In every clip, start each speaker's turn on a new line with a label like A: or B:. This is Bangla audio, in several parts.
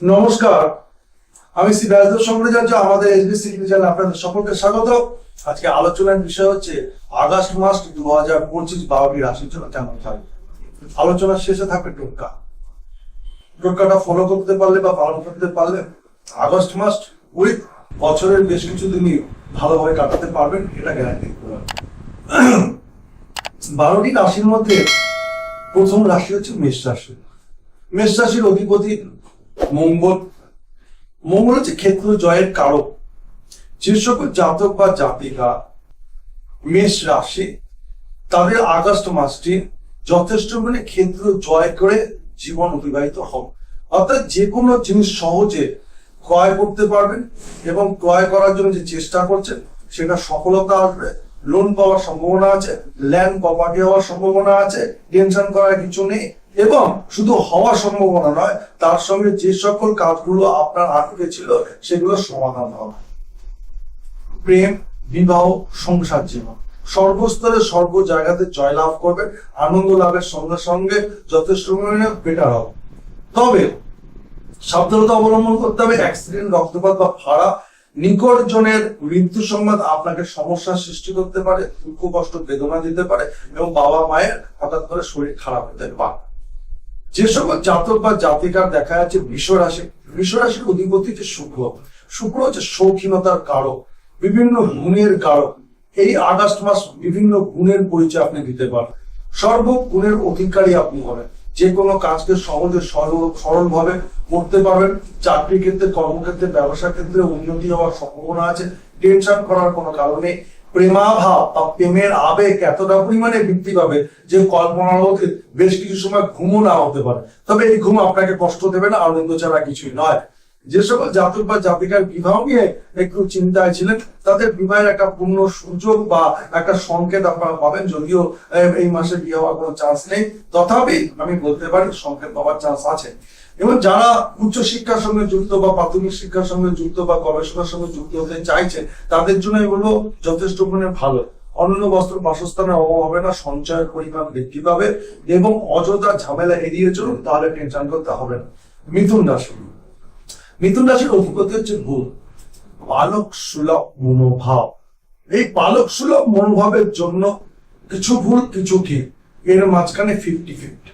A: নমস্কার, আমি শ্রী ব্যাসদেব সম্প্রচার্য আমাদের এসবিসি চ্যানেল আপনাদের সকলকে স্বাগত। আজকে আলোচনার বিষয় হচ্ছে আগস্ট মাস দু হাজার পঁচিশ বারোটি রাশির জন্য কেমন থাকবে? আলোচনার শেষে থাকবে টোটকা। টোটকাটা ফলো করতে পারলে বা পালন করতে পারলে আগস্ট মাস উইথ বছরের বেশ কিছু দিনই ভালোভাবে কাটাতে পারবেন, এটা গ্যারান্টি বারোটি রাশির মধ্যে প্রথম রাশি হচ্ছে মেষ রাশি। মেষ রাশির অধিপতি মঙ্গল মঙ্গল হচ্ছে ক্ষেত্র জয়ের কারক। যে সকল জাতক বা জাতিকা মেষ রাশি, তাদের আগস্ট মাসটি যথেষ্ট মানে ক্ষেত্র জয় করে জীবন অতিবাহিত হবে অর্থাৎ যে কোনো জিনিস সহজে ক্রয় করতে পারবেন এবং ক্রয় করার জন্য যে চেষ্টা করছেন, সেটা সফলতা আসবে। লোন পাওয়ার সম্ভাবনা আছে ল্যান্ড প্রপার্টি হওয়ার সম্ভাবনা আছে টেনশন করার কিছু নেই। এবং শুধু হওয়ার সম্ভাবনা নয়, তার সঙ্গে যে সকল কাজগুলো আপনার আটকে ছিল, সেগুলো সমাধান হবে। প্রেম, বিবাহ, সংসার জীবন। সর্বস্তরে সর্ব জায়গাতে জয়লাভ করবে, আনন্দ লাভের সঙ্গে সঙ্গে যথেষ্ট পরিমাণে বেটার হবে। তবে সাবধানতা অবলম্বন করতে হবে অ্যাক্সিডেন্ট রক্তপাত বা ফাড়া নিকট জনের মৃত্যু সংবাদ আপনাকে সমস্যার সৃষ্টি করতে পারে, দুঃখ, কষ্ট, বেদনা দিতে পারে এবং বাবা মায়ের হঠাৎ করে শরীর খারাপ হতে পারে। যে সকল জাতক বা জাতিকার দেখা যাচ্ছে বৃষ রাশি বৃষ রাশির অধিপতি যে শুক্র। শুক্র হচ্ছে শৌখিনতার কারক, বিভিন্ন গুণের কারক। এই আগস্ট মাস বিভিন্ন গুণের পরিচয় আপনি দিতে পারেন সর্ব গুণের অধিকারী আপনি হবেন। যে কোনো কাজকে সহজে সরল ভাবে করতে পারবেন। চাকরি ক্ষেত্রে, কর্মক্ষেত্রে ব্যবসা ক্ষেত্রে উন্নতি হওয়ার সম্ভাবনা আছে। টেনশন করার কোনো কারণে প্রেমাভাব বা প্রেমের আবেগ এতটা পরিমাণে বৃদ্ধি পাবে যে কল্পনার মধ্যে বেশ কিছু সময় ঘুমও না হতে পারে। তবে এই ঘুম আপনাকে কষ্ট দেবে না, আনন্দ ছাড়া কিছুই নয়। যে সকল জাতক বা জাতিকার বিবাহ নিয়ে একটু চিন্তায় ছিলেন, তাদের বিবাহের একটা পূর্ণ সুযোগ বা একটা সংকেত আপনারা পাবেন, যদিও এই মাসে বিয়ে হওয়ার কোনো চান্স নেই। তথাপি আমি বলতে পারি, সংকেত পাওয়ার চান্স আছে। এবং যারা উচ্চ শিক্ষার সঙ্গে যুক্ত বা প্রাথমিক শিক্ষার সঙ্গে যুক্ত বা গবেষণার সঙ্গে যুক্ত হতে চাইছে, তাদের জন্য এগুলো যথেষ্ট পরিমাণে ভালো। অন্য বস্ত্র বাসস্থানের অভাব হবে না, সঞ্চয়ের পরিমাণ বৃদ্ধি পাবে এবং অযথা ঝামেলা এড়িয়ে চলুন, তাহলে টেনশন করতে হবে না। মিথুন রাশি। মিথুন রাশির অধিপতি হচ্ছে ভুল। বালক সুলভ মনোভাব। এই বালক সুলভ মনোভাবের জন্য কিছু ভুল, কিছু ঠিক। এর মাঝখানে ফিফটি ফিফটি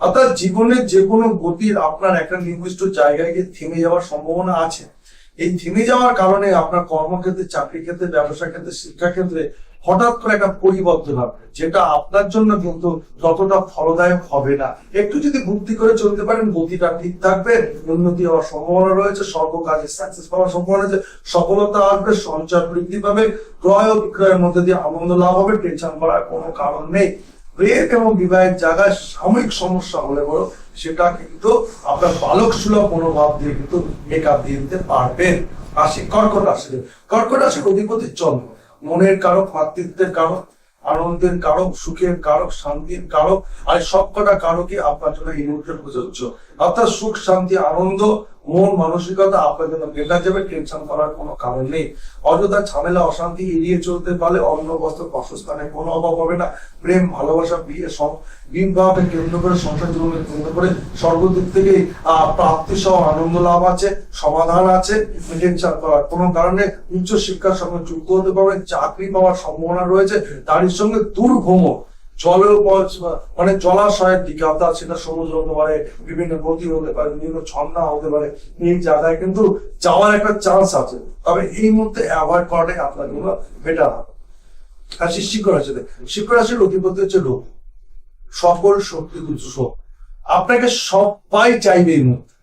A: অর্থাৎ জীবনের যে কোনো গতির আপনার একটা নির্দিষ্ট জায়গায় গিয়ে থেমে যাওয়ার সম্ভাবনা আছে। এই থেমে যাওয়ার কারণে আপনার কর্মক্ষেত্রে চাকরি ক্ষেত্রে ব্যবসা ক্ষেত্রে শিক্ষা ক্ষেত্রে হঠাৎ করে একটা পরিবর্তন হবে, যেটা আপনার জন্য কিন্তু ততটা ফলদায়ক হবে না। একটু যদি বুদ্ধি করে চলতে পারেন, গতিটা ঠিক থাকবে, উন্নতি হওয়ার সম্ভাবনা রয়েছে সর্ব কাজে সাকসেস পাওয়ার সম্ভাবনা রয়েছে, সফলতা আসবে সঞ্চয় বৃদ্ধি পাবে, ক্রয় ও বিক্রয়ের মধ্যে দিয়ে আনন্দ লাভ হবে টেনশন করার কোনো কারণ নেই। প্রেম এবং বিবাহের জায়গায় সাময়িক সমস্যা হলে বড় সেটা কিন্তু আপনার বালক সুলভ মনোভাব দিয়ে কিন্তু মেকআপ দিয়ে দিতে পারবেন। রাশি কর্কট রাশি কর্কট রাশির অধিপতি চন্দ্র। মনের কারক, মাতৃত্বের কারক, আনন্দের কারক, সুখের কারক, শান্তির কারক, আর সবকটা কারকই আপনার জন্য এই মুহূর্তে প্রযোজ্য। অর্থাৎ সুখ, শান্তি, আনন্দ মন মানসিকতা আপনার জন্য বেটা যাবে টেনশন করার কোনো কারণ নেই। অযথা ঝামেলা, অশান্তি এড়িয়ে চলতে পারলে অন্ন বস্ত্র বাসস্থানে কোনো অভাব হবে না। প্রেম, ভালোবাসা, বিয়ে সব বিবাহকে কেন্দ্র করে সংসার জীবনকে কেন্দ্র করে সর্বদিক থেকে প্রাপ্তি সহ আনন্দ লাভ আছে, সমাধান আছে টেনশন করার কোনো কারণে উচ্চ শিক্ষার সঙ্গে যুক্ত হতে পারবেন, চাকরি পাওয়ার সম্ভাবনা রয়েছে, তারই সঙ্গে দুর্ভ্রমণ জলের মানে জলাশয়ের দিকে, অর্থাৎ সেটা সমুদ্র হতে পারে, বিভিন্ন নদী হতে পারে, বিভিন্ন ঝর্ণা হতে পারে এই জায়গায় কিন্তু যাওয়ার একটা চান্স আছে। তবে এই মুহূর্তে অ্যাভয়েড করাটাই আপনার জন্য বেটার হবে। আর সেই শিক্ষক রাশি শিক্ষক রাশির অধিপতি হচ্ছে রোগ সকল শক্তি উৎস আপনাকে সবাই চাইবে এই মুহূর্তে।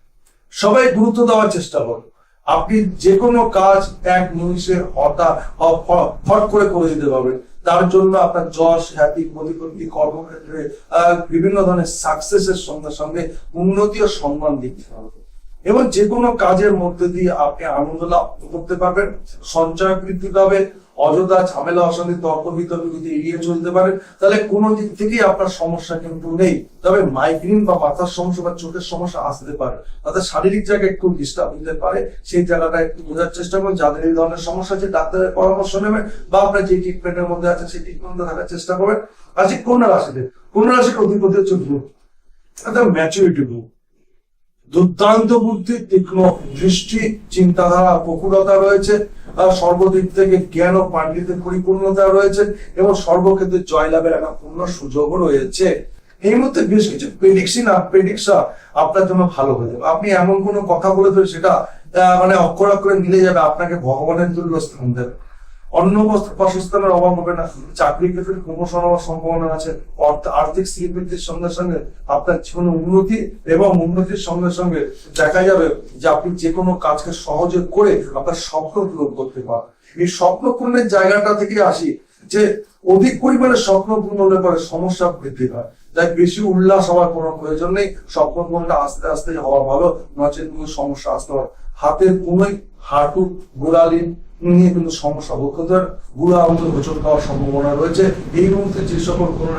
A: সবাই গুরুত্ব দেওয়ার চেষ্টা করবে আপনি যে কোনো কাজ এক নিমিষে হঠাৎ ফট করে করে দিতে পারবেন। তার জন্য আপনার যশ, খ্যাতি, প্রতিপত্তি, কর্মক্ষেত্রে বিভিন্ন ধরনের সাকসেসের সঙ্গে সঙ্গে উন্নতি ও সম্মান দিতে হবে। এবং যে কোনো কাজের মধ্যে দিয়ে আপনি আনন্দ লাভ করতে পারবেন, সঞ্চয় বৃদ্ধি পাবে অযথা ঝামেলা অশান্তি তর্ক বিতর্ক যদি এড়িয়ে চলতে পারেন তাহলে কোনো দিক থেকেই আপনার সমস্যা কিন্তু নেই। তবে মাইগ্রেন বা মাথার সমস্যা বা চোখের সমস্যা আসতে পারে। অর্থাৎ শারীরিক জায়গায় একটু ডিস্টার্ব হতে পারে। সেই জায়গাটা একটু বোঝার চেষ্টা করুন। যাদের এই ধরনের সমস্যা আছে, ডাক্তারের পরামর্শ নেবেন বা আপনার যে ট্রিটমেন্টের মধ্যে আছে, সেই ট্রিটমেন্টে থাকার চেষ্টা করবেন। আজকে কন্যা রাশিতে? কন্যা রাশির অধিপতি হচ্ছে গ্রুপ ম্যাচুরিটি গ্রুপ দুর্দান্ত বুদ্ধি, তীক্ষ্ণ দৃষ্টি, চিন্তাধারা প্রফুলতা রয়েছে। সর্বদিক থেকে জ্ঞান ও পাণ্ডিত্যের পরিপূর্ণতা রয়েছে এবং সর্বক্ষেত্রে জয়লাভের একটা পূর্ণ সুযোগও রয়েছে। এই মুহূর্তে বেশ কিছু প্রেডিকশন প্রেডিকশন আপনার জন্য ভালো হয়ে যাবে। আপনি এমন কোনো কথা বলে দেবেন সেটা মানে অক্ষর অক্ষরে মিলে যাবে, আপনাকে ভগবানের তুল্য স্থান দেবে। বস্ত্র বাসস্থানের অভাব হবে না। চাকরি ক্ষেত্রে প্রমোশন হওয়ার সম্ভাবনা আছে। আর্থিক স্বীকৃতির সঙ্গে সঙ্গে আপনার জীবনে উন্নতি এবং উন্নতির সঙ্গে সঙ্গে দেখা যাবে যে আপনি যে কোনো কাজকে সহজে করে আপনার স্বপ্ন পূরণ করতে পারেন এই স্বপ্ন পূরণের জায়গাটা থেকে আসি যে অধিক পরিমাণে স্বপ্ন পূরণ হলে পরে সমস্যা বৃদ্ধি পায়। তাই বেশি উল্লাস হওয়ার কোনো প্রয়োজন নেই। স্বপ্ন পূরণটা আস্তে আস্তে হওয়া ভালো। নচেত সমস্যা আসতে পারে। হাতের কোনোই হাঁটু গোড়ালি নিয়ে কিন্তু সমস্যা বক্ষতার গুড়া আঙুল হোঁচট খাওয়ার সম্ভাবনা রয়েছে। এই মুহূর্তে যে সকল কোনো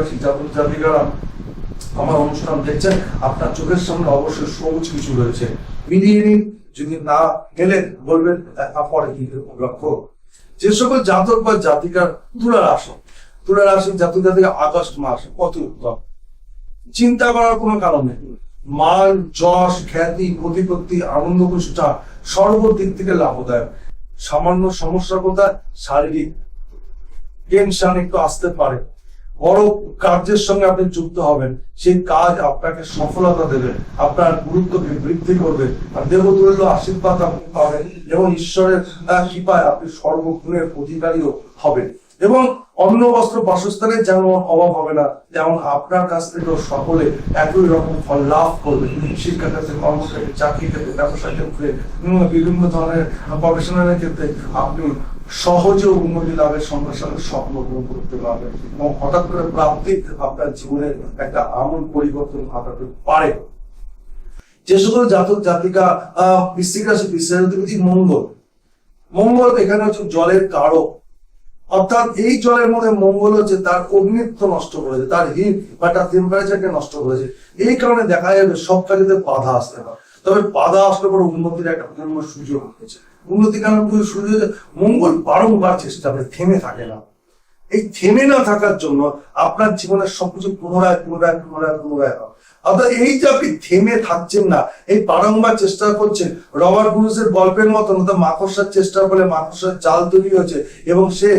A: জাতিকারা আমার অনুষ্ঠান দেখছেন, আপনার চোখের সামনে অবশ্যই সবুজ কিছু রয়েছে। মিলিয়ে নিন, যদি না গেলে বলবেন পরে কি লক্ষ্য? যে সকল জাতক বা জাতিকার তুলা রাশি তুলা রাশি জাতক জাতিকা আগস্ট মাস অতি উত্তম। চিন্তা করার কোনো কারণ নেই। মান যশ, খ্যাতি, প্রতিপত্তি, আনন্দ প্রতিষ্ঠা সর্বদিক থেকে লাভদায়ক। সামান্য সমস্যা কোথায় শারীরিক। টেনশন একটু আসতে পারে। বড় কার্যের সঙ্গে আপনি যুক্ত হবেন। সেই কাজ আপনাকে সফলতা দেবে। আপনার গুরুত্বকে বৃদ্ধি করবে। আর দেবতুল্য আশীর্বাদ আপনি পাবেন। এবং ঈশ্বরের কৃপায় আপনি সর্বগুণের অধিকারীও হবেন। এবং অন্ন বস্ত্র বাসস্থানের যেমন অভাব হবে না যেমন আপনার কাছ থেকেও সকলে একই রকম ফল লাভ করবে। শিক্ষা ক্ষেত্রে কর্মক্ষেত্রে চাকরি ক্ষেত্রে ব্যবসা ক্ষেত্রে বিভিন্ন ধরনের প্রফেশনালের ক্ষেত্রে আপনি সহজে উন্নতি লাভের সঙ্গে সঙ্গে স্বপ্ন পূরণ করতে পারবেন। এবং হঠাৎ করে প্রাপ্তি আপনার জীবনের একটা আমূল পরিবর্তন ঘটাতে পারে। যে সকল জাতক, জাতিকা, আহ রাশি বৃশ্চিক মঙ্গল। মঙ্গল এখানে হচ্ছে জলের কারক। অর্থাৎ এই জলের মধ্যে মঙ্গল হচ্ছে তার অগ্নিত্ব নষ্ট করেছে, তার হিট বা তার টেম্পারেচারকে নষ্ট করেছে। এই কারণে দেখা যাবে সব কাজেতে বাধা আসতে পারে। তবে বাধা আসলে পরে উন্নতির একটা পূর্ণ সুযোগ হয়েছে উন্নতি কারণ সুযোগ মঙ্গল বারংবার চেষ্টা করে, থেমে থাকে না। এই থেমে না থাকার জন্য আপনার জীবনের সবকিছু পুনরায় পুনরায় পুনরায় পুনরায় অর্থাৎ এই যে আপনি থেমে থাকছেন না, এই বারংবার চেষ্টা করছেন রবার্ট ব্রুসের গল্পের মতন অর্থাৎ মাকড়সার চেষ্টার ফলে মাকড়সার জাল তৈরি হয়েছে এবং সে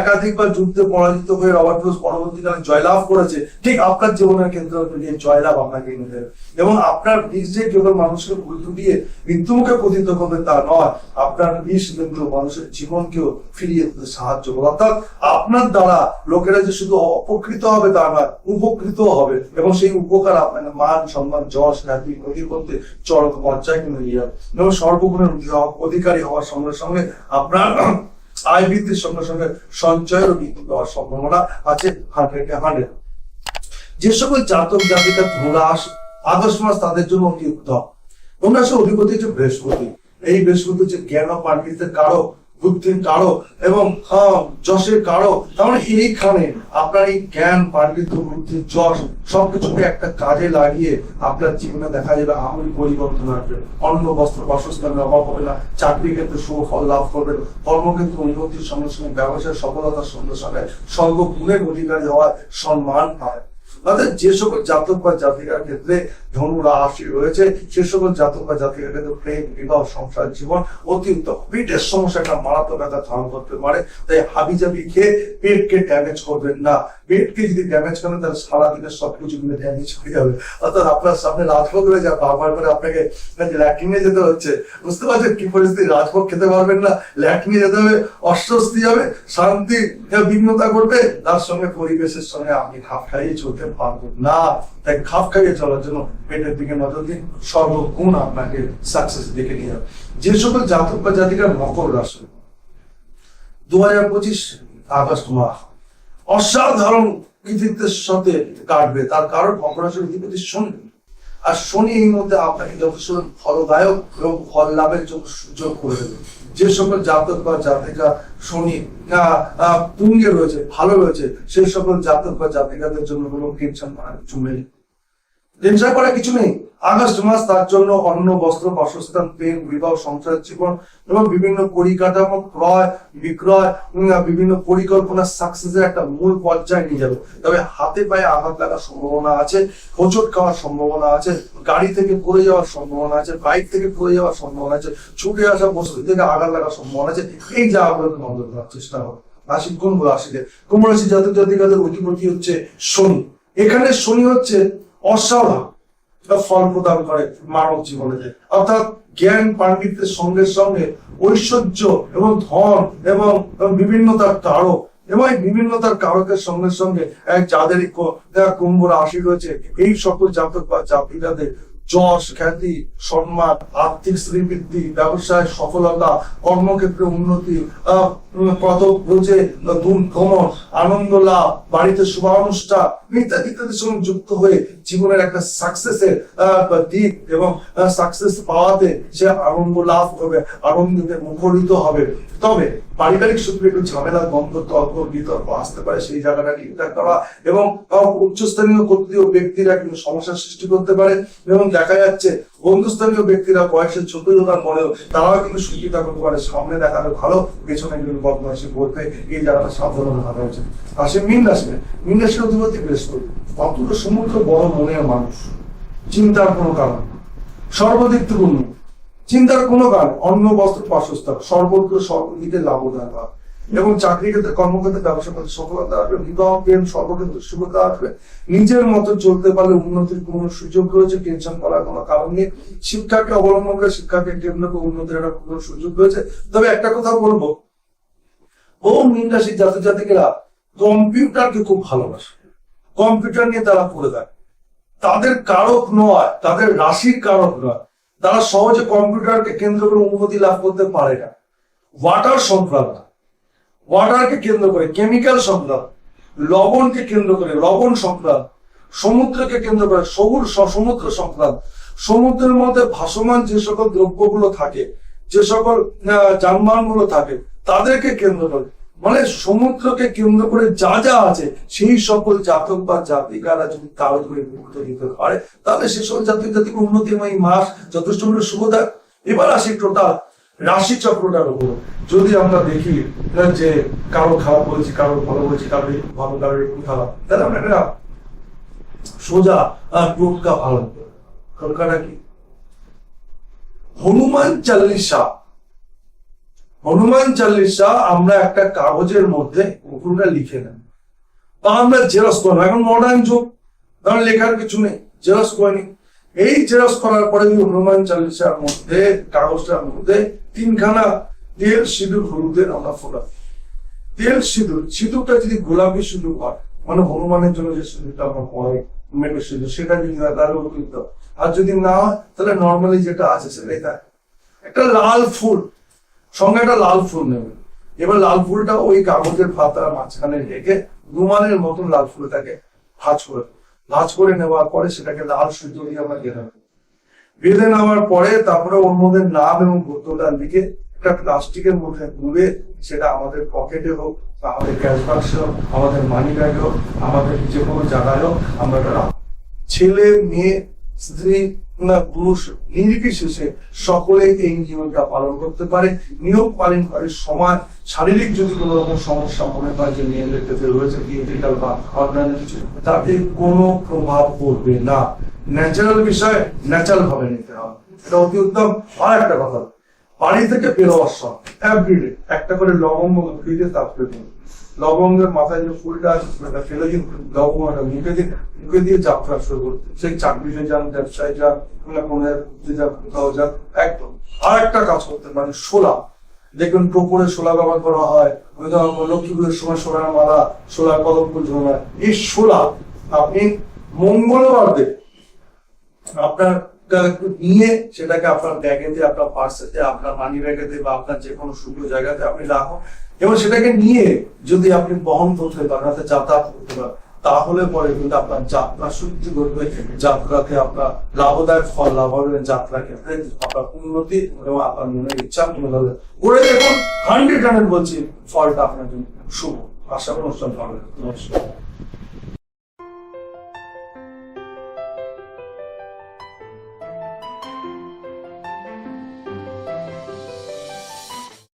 A: একাধিকবার যুদ্ধে পরাজিত হয়ে রবার্ট ব্রুস পরবর্তীকালে জয়লাভ করেছে, ঠিক আপনার জীবনের ক্ষেত্রে দিয়ে জয়লাভ আপনাকে এনে দেবে। এবং আপনার বীজ যে কেবল মানুষকে গুরুত্ব দিয়ে মৃত্যুমুখে পতিত করবে তা নয়, আপনার বিষ কিন্তু মানুষের জীবনকেও ফিরিয়ে দিতে সাহায্য করবে। অর্থাৎ আপনার দ্বারা লোকেরা যে শুধু অপকৃত হবে তা নয় উপকৃত হবে এবং সেই উপকার আপনাকে মান সম্মান, যশ, খ্যাতি অধিক করতে চরম পর্যায়ে কিন্তু নিয়ে যাবে এবং সর্বগুণের অধিকারী হওয়ার সঙ্গে সঙ্গে আপনার আয় বৃদ্ধির সঙ্গে সঙ্গে সঞ্চয়েরও বৃদ্ধি পাওয়ার সম্ভাবনা আছে হান্ড্রেডে হান্ড্রেড। যে সকল জাতক জাতিকা ধনুরাস আগস্ট মাস তাদের জন্য অতি উত্তম। ধনুরাসের অধিপতি হচ্ছে বৃহস্পতি। এই বৃহস্পতি হচ্ছে জ্ঞান ও পাণ্ডিত্যের কারক। বুদ্ধির কারক এবং যশের কারক তার মানে এইখানে আপনার এই জ্ঞান পাণ্ডিত্য বুদ্ধির যশ সবকিছুকে একটা কাজে লাগিয়ে আপনার জীবনে দেখা যাবে আমূল পরিবর্তন আসবে। অন্য বস্ত্র বাসস্থানের অভাব হবে না। চাকরি ক্ষেত্রে সুফল লাভ করবেন কর্মক্ষেত্রে উন্নতির সঙ্গে সঙ্গে ব্যবসায় সফলতার সঙ্গে সঙ্গে সর্বগুণের অধিকারী হওয়ার সম্মান পায়। অর্থাৎ যে সকল জাতক বা জাতিকার ক্ষেত্রে ধনু রাশি রয়েছে, সে সকল জাতক বা জাতিকার ক্ষেত্রে প্রেম, বিবাহ, সংসার, জীবন অত্যন্ত পেটের সমস্যা একটা মারাত্মক একটা ধারণ করতে পারে। তাই হাবি জাবি খেয়ে পেটকে ড্যামেজ করবেন না। পেটকে যদি ড্যামেজ করেন, তাহলে সারা সারাদিনের সবকিছু মিলে ড্যামেজ হয়ে যাবে। অর্থাৎ আপনার সামনে রাজভোগ রয়ে যাবে। বারবার করে আপনাকে ল্যাট্রিনে যেতে হচ্ছে, বুঝতে পারছেন কি পরিস্থিতি? রাজভোগ খেতে পারবেন না, ল্যাট্রিনে যেতে হবে, অস্বস্তি হবে, শান্তি বিঘ্নতা করবে তার সঙ্গে পরিবেশের সঙ্গে আপনি খাপ খাইয়ে চলতে পারবেন না, তাই খাপ খাইয়ে চলার জন্য পেটের দিকে নজর দিন সর্বগুণ আপনাকে সাকসেস দেখে নিয়ে যাবে। যে সকল জাতক বা জাতিকার মকর রাশি। দু হাজার পঁচিশ আগস্ট মাস। অসাধারণ কৃতিত্বের সাথে কাটবে। তার কারণ মকর রাশির অধিপতি শনি। আর শনি এই মধ্যে আপনাকে যথেষ্ট ফলদায়ক এবং ফল লাভের জন্য সুযোগ করে দেবে। যে সকল জাতক বা জাতিকা শনি তুঙ্গে রয়েছে, ভালো রয়েছে, সেই সকল জাতক বা জাতিকাদের জন্য কোনো কীর্তন নেই টেনশন করার কিছু নেই। আগস্ট মাস তার জন্য অন্ন, বস্ত্র, বাসস্থান প্রেম বিবাহ সংসার জীবন এবং বিভিন্ন পরিকাঠামো ক্রয়, বিক্রয় বিভিন্ন পরিকল্পনা সাকসেসের একটা মূল পর্যায়ে নিয়ে যাবে তবে হাতে পায়ে আঘাত লাগার সম্ভাবনা আছে, হোচট খাওয়ার সম্ভাবনা আছে, গাড়ি থেকে পড়ে যাওয়ার সম্ভাবনা আছে বাইক থেকে পড়ে যাওয়ার সম্ভাবনা আছে, ছুটে আসা বস্তু থেকে আঘাত লাগার সম্ভাবনা আছে, এই জায়গাগুলোকে নজর দেওয়ার চেষ্টা হবে রাশি কোন রাশিতে। কুম্ভ রাশি জাতক জাতিকাদের অধিপতি হচ্ছে শনি। এখানে শনি হচ্ছে অস্বাভাবিক ফল প্রদান করে মানব জীবনে। অর্থাৎ জ্ঞান পাণ্ডিত্যের সঙ্গে সঙ্গে ঐশ্বর্য এবং ধন এবং বিভিন্নতার কারক এবং বিভিন্নতার কারকের সঙ্গে সঙ্গে যাদের কুম্ভ রাশি রয়েছে, এই সকল জাতক বা জাতিকাদের যশ, খ্যাতি, সম্মান, আর্থিক শ্রীবৃদ্ধি, ব্যবসায় সফলতা, কর্মক্ষেত্রে উন্নতি আনন্দ লাভ, বাড়িতে শুভানুষ্ঠান ইত্যাদি ইত্যাদির সঙ্গে যুক্ত হয়ে জীবনের একটা সাকসেসের দিক এবং সাকসেস পাওয়াতে সে আনন্দ লাভ করবে, আনন্দিতে মুখরিত হবে। তবে পারিবারিক সূত্রে একটু ঝামেলা, গন্ধ, তর্ক, বিতর্ক আসতে পারে সেই জায়গাটা ঠিকঠাক করা এবং উচ্চস্থানীয় কর্তৃক ব্যক্তিরা কিন্তু সমস্যার সৃষ্টি করতে পারে এবং দেখা যাচ্ছে বন্ধুস্থানীয় ব্যক্তিরা বয়সের ছোট জোগার পরেও তারাও কিন্তু সুবিধা করতে পারে। সামনে দেখাবে ভালো, পেছনে কিন্তু বদমাইশি করতে এই জায়গাটা সাবধান থাকা উচিত আসে মিন রাশি। মিন রাশির অধিপতি বৃহস্পতি। অতুল সমুদ্র বড় মনের মানুষ। চিন্তার কোনো কারণ সর্বাধিক পূর্ণ চিন্তার কোনো কারণ অন্ন, বস্ত্র, বাসস্থান, সর্বত্র সর্বদিকে লাভদান হয় এবং চাকরি ক্ষেত্রে, কর্মক্ষেত্রে, ব্যবসা করতে সফলতা আসবে, বিবাহ, প্রেম, সর্বক্ষেত্রে শুভতা আসবে। নিজের মতো চলতে পারলে উন্নতির কোনো সুযোগ রয়েছে টেনশন করার কোনো কারণ নেই। শিক্ষাকে অবলম্বন করে শিক্ষাকে কেন্দ্র করে উন্নতির একটা কোনো সুযোগ রয়েছে। তবে একটা কথা বলব ও মিন রাশির জাতক জাতিকেরা কম্পিউটারকে খুব ভালোবাসে। কম্পিউটার নিয়ে তারা পড়ে থাকে। তাদের কারক নয়, তাদের রাশির কারক নয়। তারা সহজে কম্পিউটারকে কেন্দ্র করে উন্নতি লাভ করতে পারে না। ওয়াটার সংক্রান্ত। ওয়াটারকে কেন্দ্র করে কেমিক্যাল সংক্রান্ত, লবণকে কেন্দ্র করে, লবণ সংক্রান্ত, সমুদ্রকে কেন্দ্র করে সবুর সমুদ্র সংক্রান্ত। সমুদ্রের মধ্যে ভাসমান যে সকল দ্রব্যগুলো থাকে, যে সকল যানবাহনগুলো থাকে, তাদেরকে কেন্দ্র করে। মানে সমুদ্রকে কেন্দ্র করে যা যা আছে, সেই সকল জাতক বা জাতিকারা যদি তার ধরে গুরুত্ব দিতে পারে, তাহলে সে সকল জাতক জাতিকে উন্নতিময় মাস যথেষ্ট পরিমাণে শুভদা এবার আসি টোটাল রাশি চক্রটার উপর। যদি আমরা দেখি যে কারও খারাপ বলেছি, কারও ভালো বলেছি, কারও ভালো, কারও একটু খারাপ, তাহলে আমরা একটা সোজা টোটকা করি। টোটকাটা কি? হনুমান চাল্লিশা হনুমান চাল্লিশা আমরা একটা কাগজের মধ্যে পুরোটা লিখে নেন বা আমরা জেরক্স করব। এখন মডার্ন যুগ, কারণ লেখার কিছু নেই, জেরক্স করে এই জেরক্স করার পরে হনুমান চাল্লিশার মধ্যে, কাগজটার মধ্যে তিনখানা তেল, সিঁদুর, হলুদের আমরা ফোটা তেল, সিঁদুর, সিঁদুরটা যদি গোলাপি সিঁদুর হয় মানে হনুমানের জন্য যে সিঁদুরটা আমরা পরে মেঘের সিঁদুর, সেটা যদি হয়, তাহলে আর যদি না হয়, তাহলে নর্মালি যেটা আছে সেটাই থাকে। একটা লাল ফুল সঙ্গে একটা লাল ফুল নেবে। এবার লাল ফুলটা ওই কাগজের পাতার মাঝখানে রেখে রুমালের মতন লাল ফুলটাকে ভাজ করে ভাজ করে নেওয়ার পরে সেটাকে লাল সূর্য দিয়ে আমরা বেঁধে নেব। বেঁধে নেওয়ার পরে তারপরে ওর মধ্যে নাম এবং গোত্রটা লিখে একটা প্লাস্টিকের মধ্যে গুলে সেটা আমাদের পকেটে হোক বা আমাদের ক্যাশ বাক্সে হোক, আমাদের মানি ব্যাগে হোক, আমাদের যে কোনো জায়গায় হোক, আমরা ছেলে, মেয়ে, স্ত্রী না পুরুষ নির্বিশেষে সকলে এই নিয়মটা পালন করতে পারে। নিয়ম পালনকারীর সময় শারীরিক যদি কোনো রকম সমস্যা মনে হয় যে মেয়েদের ক্ষেত্রে রয়েছে ক্রিটিক্যাল বা অন্যান্য কিছু, তাতে কোনো প্রভাব পড়বে না। ন্যাচারাল বিষয় ন্যাচারাল ভাবে নিতে হবে। এটা অতি উত্তম। আর একটা কথা, বাড়ি থেকে বেরোবার সময় এভরিডে একটা করে লবঙ্গ করে দিন লবঙ্গের মাথায় যে ফুলটা আছে ফেলে দিন লবঙ্গটা মুখে দিন মুখে দিয়ে যাত্রা শুরু করুন। সেই চাকরিতে যান, ব্যবসায় যান কোনো কোথাও যান, একদম। আর একটা কাজ করতে পারেন, শোলা। দেখবেন টোপরে শোলা ব্যবহার করা হয়। লক্ষ্মী পুজোর সময় সোনার মালা সোলার ফুল ঝোলা এই শোলা আপনি মঙ্গলবার দিন আপনার নিয়ে সেটাকে আপনার ব্যাগেতে আপনার পার্সেতে আপনার মানি ব্যাগেতে বা আপনার যে কোনো শুকনো জায়গাতে আপনি রাখুন। এবং সেটাকে নিয়ে যদি আপনি বহন করতে পারেন অর্থাৎ যাতায়াত করতে পারেন তাহলে পরে কিন্তু আপনার যাত্রা সত্যি করবে যাত্রাতে আপনার লাভদায়ক ফল লাভ হবে যাত্রা ক্ষেত্রে আপনার উন্নতি এবং আপনার মনে ইচ্ছা পূর্ণ হবে। করে দেখুন হান্ড্রেড হান্ড্রেড বলছি, ফলটা আপনার জন্য শুভ। আশা অনুষ্ঠান হবে। নমস্কার।